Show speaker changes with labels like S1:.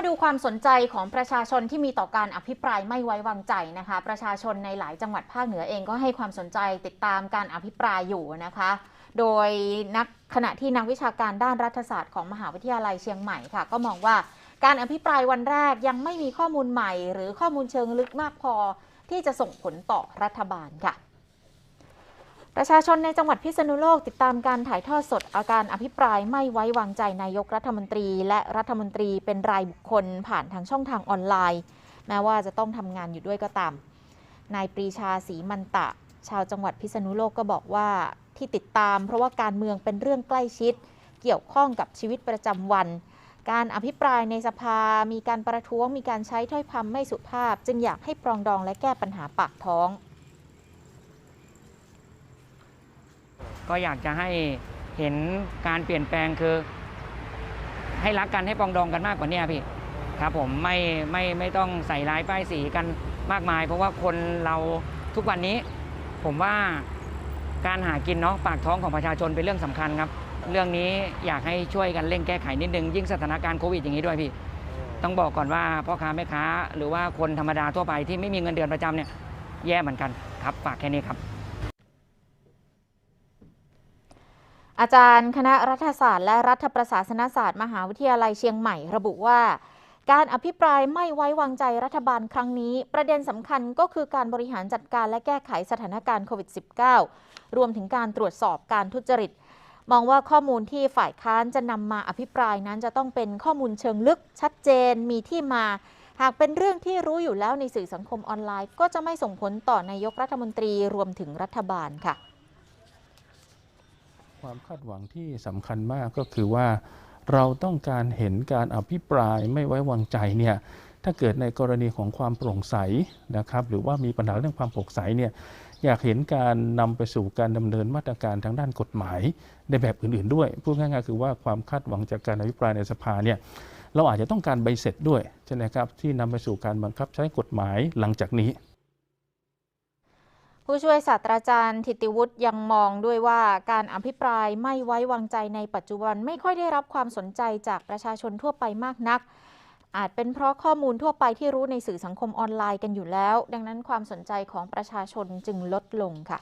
S1: มาดูความสนใจของประชาชนที่มีต่อการอภิปรายไม่ไว้วางใจนะคะ ประชาชนในหลายจังหวัดภาคเหนือเองก็ให้ความสนใจติดตามการอภิปรายอยู่นะคะ โดยนักขณะที่นักวิชาการด้านรัฐศาสตร์ของมหาวิทยาลัยเชียงใหม่ค่ะ ก็มองว่าการอภิปรายวันแรกยังไม่มีข้อมูลใหม่ หรือข้อมูลเชิงลึกมากพอที่จะส่งผลต่อรัฐบาลค่ะ ประชาชนในจังหวัดพิษณุโลกติดตามการถ่ายทอดสดอาการอภิปรายไม่ไว้วางใจนายกรัฐมนตรี และรัฐมนตรีเป็นรายบุคคลผ่านทางช่องทางออนไลน์ แม้ว่าจะต้องทำงานอยู่ด้วยก็ตาม นายปรีชาศรีมันตะ ชาวจังหวัดพิษณุโลกก็บอกว่าที่ติดตาม เพราะว่าการเมืองเป็นเรื่องใกล้ชิด เกี่ยวข้องกับชีวิตประจำวัน การอภิปรายในสภา มีการประท้วง มีการใช้ถ้อยคำไม่สุภาพ จึงอยากให้ปรองดองและแก้ปัญหาปากท้อง
S2: ก็อยากจะให้เห็นการเปลี่ยนแปลงคือ ให้รักกันให้ปองดองกันมากกว่านี้พี่ครับผมไม่ไม่ไม่ต้องใส่ร้ายป้ายสีกันมากมาย เพราะว่าคนเราทุกวันนี้ ผมว่าการหากินเนาะปากท้องของประชาชนเป็นเรื่องสำคัญครับ เรื่องนี้อยากให้ช่วยกันเร่งแก้ไขนิดนึง ยิ่งสถานการณ์โควิดอย่างนี้ด้วยพี่ต้องบอกก่อนว่าพ่อค้าแม่ค้า หรือว่าคนธรรมดาทั่วไปที่ไม่มีเงินเดือนประจำเนี่ยแย่เหมือนกันครับฝากแค่นี้ครับ
S1: อาจารย์คณะรัฐศาสตร์และรัฐประศาสนศาสตร์ มหาวิทยาลัยเชียงใหม่ระบุว่า การอภิปรายไม่ไว้วางใจรัฐบาลครั้งนี้ ประเด็นสำคัญก็คือการบริหารจัดการและแก้ไขสถานการณ์โควิด -19 รวมถึงการตรวจสอบการทุจริต มองว่าข้อมูลที่ฝ่ายค้านจะนำมาอภิปรายนั้นจะต้องเป็นข้อมูลเชิงลึก ชัดเจนมีที่มา หากเป็นเรื่องที่รู้อยู่แล้วในสื่อสังคมออนไลน์ ก็จะไม่ส่งผลต่อนายกรัฐมนตรีรวมถึงรัฐบาลค่ะ
S3: ความคาดหวังที่สำคัญมากก็คือว่า เราต้องการเห็นการอภิปรายไม่ไว้วางใจเนี่ยถ้าเกิดในกรณีของความโปร่งใสนะครับ หรือว่ามีปัญหาเรื่องความโปร่งใสเนี่ยอยากเห็นการนำไปสู่การดำเนินมาตรการทางด้านกฎหมายในแบบอื่นๆ ด้วยพูดง่ายๆคือว่าความคาดหวังจากการอภิปรายในสภาเนี่ยเราอาจจะต้องการใบเสร็จด้วยใช่ไหมครับที่นำไปสู่การบังคับใช้กฎหมายหลังจากนี้
S1: ผู้ช่วยศาสตราจารย์ธิติวุฒิยังมองด้วยว่าการอภิปรายไม่ไว้วางใจในปัจจุบันไม่ค่อยได้รับความสนใจจากประชาชนทั่วไปมากนัก อาจเป็นเพราะข้อมูลทั่วไปที่รู้ในสื่อสังคมออนไลน์กันอยู่แล้ว ดังนั้นความสนใจของประชาชนจึงลดลงค่ะ